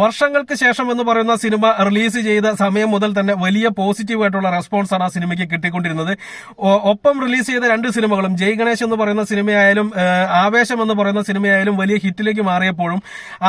വർഷങ്ങൾക്ക് ശേഷം എന്ന് പറയുന്ന സിനിമ റിലീസ് ചെയ്ത സമയം മുതൽ തന്നെ വലിയ പോസിറ്റീവ് ആയിട്ടുള്ള റെസ്പോൺസ് ആണ് ആ സിനിമയ്ക്ക് കിട്ടിക്കൊണ്ടിരുന്നത്. ഒപ്പം റിലീസ് ചെയ്ത രണ്ട് സിനിമകളും ജയ് ഗണേശ് എന്ന് പറയുന്ന സിനിമയായാലും ആവേശം എന്ന് പറയുന്ന സിനിമയായാലും വലിയ ഹിറ്റിലേക്ക് മാറിയപ്പോഴും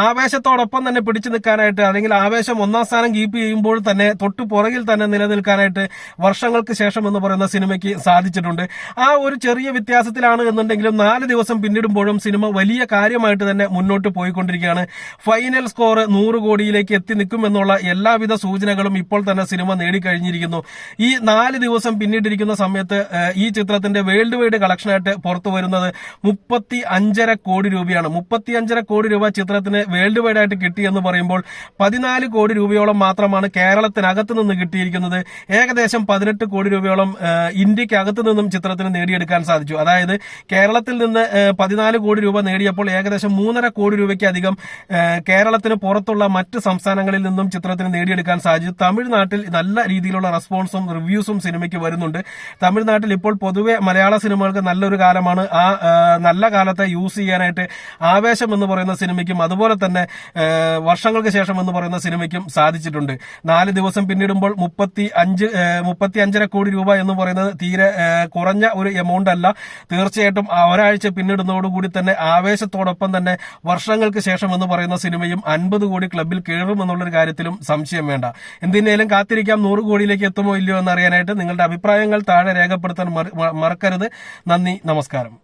ആവേശത്തോടൊപ്പം തന്നെ പിടിച്ചു നിൽക്കാനായിട്ട് അല്ലെങ്കിൽ ആവേശം ഒന്നാം സ്ഥാനം കീപ്പ് ചെയ്യുമ്പോൾ തന്നെ തൊട്ടു പുറകിൽ തന്നെ നിലനിൽക്കാനായിട്ട് വർഷങ്ങൾക്ക് ശേഷം എന്ന് പറയുന്ന സിനിമയ്ക്ക് സാധിച്ചിട്ടുണ്ട്. ആ ഒരു ചെറിയ വ്യത്യാസത്തിലാണ് എന്നുണ്ടെങ്കിലും നാല് ദിവസം പിന്നിടുമ്പോഴും സിനിമ വലിയ കാര്യമായിട്ട് തന്നെ മുന്നോട്ട് പോയിക്കൊണ്ടിരിക്കുകയാണ്. ഫൈനൽ സ്കോർ നൂറ് കോടിയിലേക്ക് എത്തി നിൽക്കുമെന്നുള്ള എല്ലാവിധ സൂചനകളും ഇപ്പോൾ തന്നെ സിനിമ നേടിക്കഴിഞ്ഞിരിക്കുന്നു. ഈ നാല് ദിവസം പിന്നിട്ടിരിക്കുന്ന സമയത്ത് ഈ ചിത്രത്തിന്റെ വേൾഡ് വൈഡ് കളക്ഷനായിട്ട് പുറത്തു വരുന്നത് മുപ്പത്തി അഞ്ചര കോടി രൂപയാണ്. മുപ്പത്തി അഞ്ചര കോടി രൂപ ചിത്രത്തിന് വേൾഡ് വൈഡ് ആയിട്ട് കിട്ടിയെന്ന് പറയുമ്പോൾ പതിനാല് കോടി രൂപയോളം മാത്രമാണ് കേരളത്തിനകത്ത് നിന്ന് കിട്ടിയിരിക്കുന്നത്. ഏകദേശം പതിനെട്ട് കോടി രൂപയോളം ഇന്ത്യക്കകത്ത് നിന്നും ചിത്രത്തിന് നേടിയെടുക്കാൻ സാധിച്ചു. അതായത് കേരളത്തിൽ നിന്ന് പതിനാല് കോടി രൂപ നേടിയപ്പോൾ ഏകദേശം മൂന്നര കോടി രൂപയ്ക്ക് അധികം കേരളത്തിന് പുറത്തുള്ള മറ്റ് സംസ്ഥാനങ്ങളിൽ നിന്നും ചിത്രത്തിന് നേടിയെടുക്കാൻ സാധിച്ചു. തമിഴ്നാട്ടിൽ നല്ല രീതിയിലുള്ള റെസ്പോൺസും റിവ്യൂസും സിനിമയ്ക്ക് വരുന്നുണ്ട്. തമിഴ്നാട്ടിൽ ഇപ്പോൾ പൊതുവെ മലയാള സിനിമകൾക്ക് നല്ലൊരു കാലമാണ്. ആ നല്ല കാലത്തെ യൂസ് ചെയ്യാനായിട്ട് ആവേശം എന്ന് പറയുന്ന സിനിമയ്ക്കും അതുപോലെ തന്നെ വർഷങ്ങൾക്ക് ശേഷം എന്ന് പറയുന്ന സിനിമയ്ക്കും സാധിച്ചിട്ടുണ്ട്. നാല് ദിവസം പിന്നിടുമ്പോൾ മുപ്പത്തി അഞ്ച് മുപ്പത്തി അഞ്ചര കോടി രൂപ എന്ന് പറയുന്നത് തീരെ കുറഞ്ഞ ഒരു എമൗണ്ട് അല്ല. തീർച്ചയായിട്ടും ഒരാഴ്ച പിന്നിടുന്നതോടുകൂടി തന്നെ ആവേശത്തോടൊപ്പം തന്നെ വർഷങ്ങൾക്ക് ശേഷം എന്ന് പറയുന്ന സിനിമയും അൻപത് കോടി ക്ലബിൽ കയറും എന്നുള്ളൊരു കാര്യത്തിലും സംശയം വേണ്ട. എന്തിനേലും കാത്തിരിക്കാം നൂറ് കോടിയിലേക്ക് എത്തുമോ ഇല്ലയോ എന്ന് അറിയാനായിട്ട് നിങ്ങളുടെ അഭിപ്രായങ്ങൾ താഴെ രേഖപ്പെടുത്താൻ മറക്കരുത്. നന്ദി നമസ്കാരം.